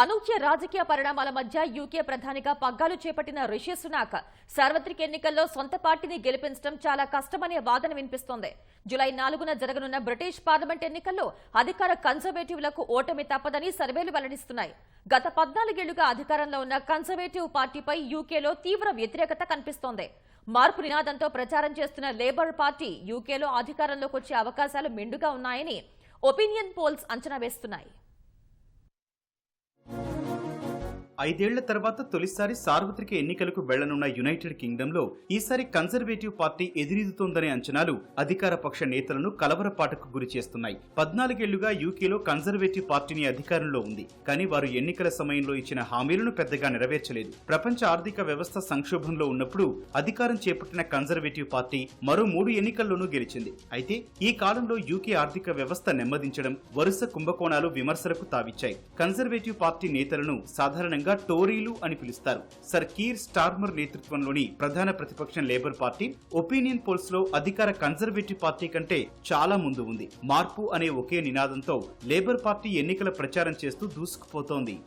అనూహ్య రాజకీయ పరిణామాల మధ్య యూకే ప్రధానిగా పగ్గాలు చేపట్టిన రిషి సునాక్ సార్వత్రిక ఎన్నికల్లో సొంత పార్టీని గెలిపించడం చాలా కష్టమనే వాదన వినిపిస్తోంది. జులై నాలుగున జరగనున్న బ్రిటిష్ పార్లమెంట్ ఎన్నికల్లో అధికార కన్జర్వేటివ్లకు ఓటమి తప్పదని సర్వేలు వెల్లడిస్తున్నాయి. గత పద్నాలుగేళ్ళుగా అధికారంలో ఉన్న కన్జర్వేటివ్ పార్టీపై యూకేలో తీవ్ర వ్యతిరేకత కనిపిస్తోంది. మార్పు నినాదంతో ప్రచారం చేస్తున్న లేబర్ పార్టీ యూకేలో అధికారంలోకి వచ్చే అవకాశాలు మెండుగా ఉన్నాయని ఒపీనియన్ పోల్స్ అంచనా వేస్తున్నాయి. ఐదేళ్ళ తర్వాత తొలిసారి సార్వత్రిక ఎన్నికలకు వెళ్ళనున్న యునైటెడ్ కింగ్డంలో ఈసారి కన్జర్వేటివ్ పార్టీ ఎదురీదుతోందనే అంచనాలు అధికార పక్ష నేతలను కలవరపాటుకు గురి చేస్తున్నాయి. పద్నాలుగేళ్ళుగా యూకేలో కన్జర్వేటివ్ పార్టీని అధికారంలో ఉంది. కానీ వారు ఎన్నికల సమయంలో ఇచ్చిన హామీలను పెద్దగా నెరవేర్చలేదు. ప్రపంచ ఆర్థిక వ్యవస్థ సంక్షోభంలో ఉన్నప్పుడు అధికారం చేపట్టిన కన్జర్వేటివ్ పార్టీ మరో మూడు ఎన్నికల్లోనూ గెలిచింది. అయితే ఈ కాలంలో యూకే ఆర్థిక వ్యవస్థ నెమ్మదించడం వరుస కుంభకోణాలు విమర్శలకు తావిచ్చాయి. కన్జర్వేటివ్ పార్టీ నేతలను సాధారణంగా టోరీలు అని పిలుస్తారు. సర్ కీర్ స్టార్మర్ నేతృత్వంలోని ప్రధాన ప్రతిపక్షం లేబర్ పార్టీ ఒపీనియన్ పోల్స్లో అధికార కన్జర్వేటివ్ పార్టీ కంటే చాలా ముందు ఉంది. మార్పు అనే ఒకే నినాదంతో లేబర్ పార్టీ ఎన్నికల ప్రచారం చేస్తూ దూసుకుపోతోంది.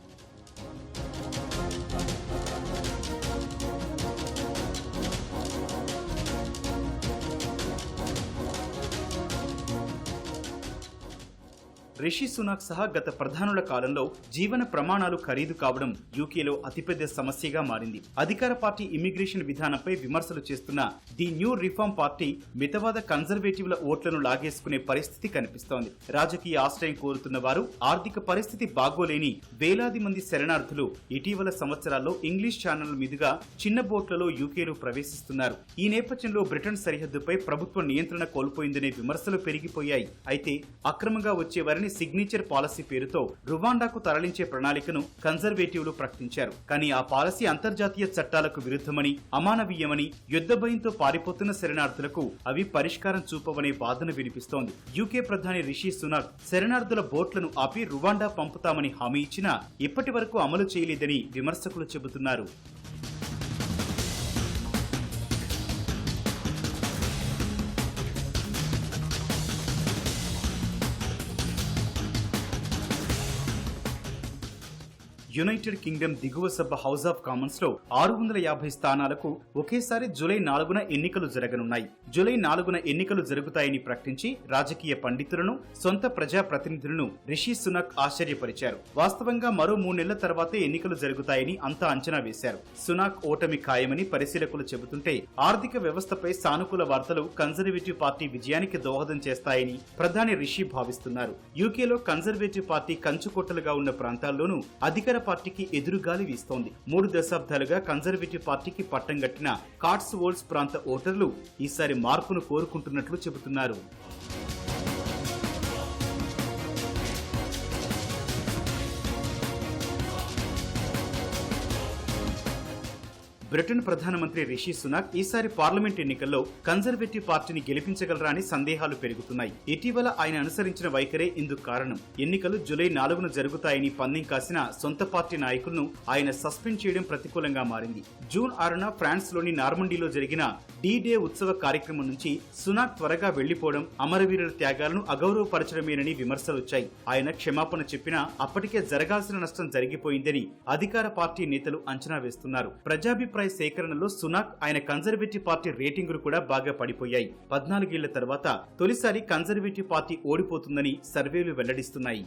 రిషి సునాక్ సహా గత ప్రధానుల కాలంలో జీవన ప్రమాణాలు ఖరీదు కావడం యూకేలో అతిపెద్ద సమస్యగా మారింది. అధికార పార్టీ ఇమిగ్రేషన్ విధానంపై విమర్శలు చేస్తున్న ది న్యూ రిఫార్మ్ పార్టీ మితవాద కన్జర్వేటివ్ల ఓట్లను లాగేసుకునే పరిస్థితి కనిపిస్తోంది. రాజకీయ ఆశ్రయం కోరుతున్న వారు ఆర్థిక పరిస్థితి బాగోలేని వేలాది మంది శరణార్థులు ఇటీవల సంవత్సరాల్లో ఇంగ్లీష్ ఛానళ్ళ మీదుగా చిన్న బోట్లలో యూకేలో ప్రవేశిస్తున్నారు. ఈ నేపథ్యంలో బ్రిటన్ సరిహద్దుపై ప్రభుత్వ నియంత్రణ కోల్పోయిందనే విమర్శలు పెరిగిపోయాయి. అయితే అక్రమంగా వచ్చే వారిని సిగ్నేచర్ పాలసీ పేరుతో రువాండాకు తరలించే ప్రణాళికను కన్జర్వేటివ్లు ప్రకటించారు. కానీ ఆ పాలసీ అంతర్జాతీయ చట్టాలకు విరుద్ధమని అమానవీయమని యుద్ధ భయంతో పారిపోతున్న శరణార్థులకు అవి పరిష్కారం చూపవనే వాదన వినిపిస్తోంది. యూకే ప్రధాని రిషి సునాక్ శరణార్థుల బోట్లను ఆపి రువాండా పంపుతామని హామీ ఇచ్చినా ఇప్పటి వరకు అమలు చేయలేదని విమర్శకులు చెబుతున్నారు. యునైటెడ్ కింగ్డమ్ దిగువ సభ హౌస్ ఆఫ్ కామన్స్లో ఆరు వందల యాభై స్థానాలకు ఒకేసారి జూలై నాలుగున ఎన్నికలు జరగనున్నాయి. జూలై నాలుగున ఎన్నికలు జరుగుతాయని ప్రకటించి రాజకీయ పండితులను సొంత ప్రజా ప్రతినిధులను రిషి సునక్ ఆశ్చర్యపరిచారు. వాస్తవంగా మరో మూడు నెలల తర్వాతే ఎన్నికలు జరుగుతాయని అంతా అంచనా వేశారు. సునాక్ ఓటమి ఖాయమని పరిశీలకులు చెబుతుంటే ఆర్థిక వ్యవస్థపై సానుకూల వార్తలు కన్జర్వేటివ్ పార్టీ విజయానికి దోహదం చేస్తాయని ప్రధాని రిషి భావిస్తున్నారు. యూకేలో కన్జర్వేటివ్ పార్టీ కంచుకొట్టలుగా ఉన్న ప్రాంతాల్లోనూ అధికార పార్టీకి ఎదురుగాలి వీస్తోంది. మూడు దశాబ్దాలుగా కన్జర్వేటివ్ పార్టీకి పట్టం గట్టిన కాట్స్ వోల్స్ ప్రాంత ఓటర్లు ఈసారి మార్పును కోరుకుంటున్నట్లు చెబుతున్నారు. బ్రిటన్ ప్రధానమంత్రి రిషి సునాక్ ఈసారి పార్లమెంట్ ఎన్నికల్లో కన్జర్వేటివ్ పార్టీని గెలిపించగలరా అని సందేహాలు పెరుగుతున్నాయి. ఇటీవల ఆయన అనుసరించిన వైఖరే ఇందుకు కారణం. ఎన్నికలు జూలై నాలుగున జరుగుతాయని పందెం కాసిన సొంత పార్టీ నాయకులను ఆయన సస్పెండ్ చేయడం ప్రతికూలంగా మారింది. జూన్ ఆరున ఫ్రాన్స్లోని నార్మండీలో జరిగిన డీ డే ఉత్సవ కార్యక్రమం నుంచి సునాక్ త్వరగా వెళ్ళిపోవడం అమరవీరుల త్యాగాలను అగౌరవపరచడమేనని విమర్శలు వచ్చాయి. ఆయన క్షమాపణ చెప్పినా అప్పటికే జరగాల్సిన నష్టం జరిగిపోయిందని అధికార పార్టీ నేతలు అంచనా వేస్తున్నారు. ప్రజాభిప్రాయ సేకరణలో సునాక్ ఆయన కన్జర్వేటివ్ పార్టీ రేటింగులు కూడా బాగా పడిపోయాయి. పద్నాలుగేళ్ళ తర్వాత తొలిసారి కన్జర్వేటివ్ పార్టీ ఓడిపోతుందని సర్వేలు వెల్లడిస్తున్నాయి.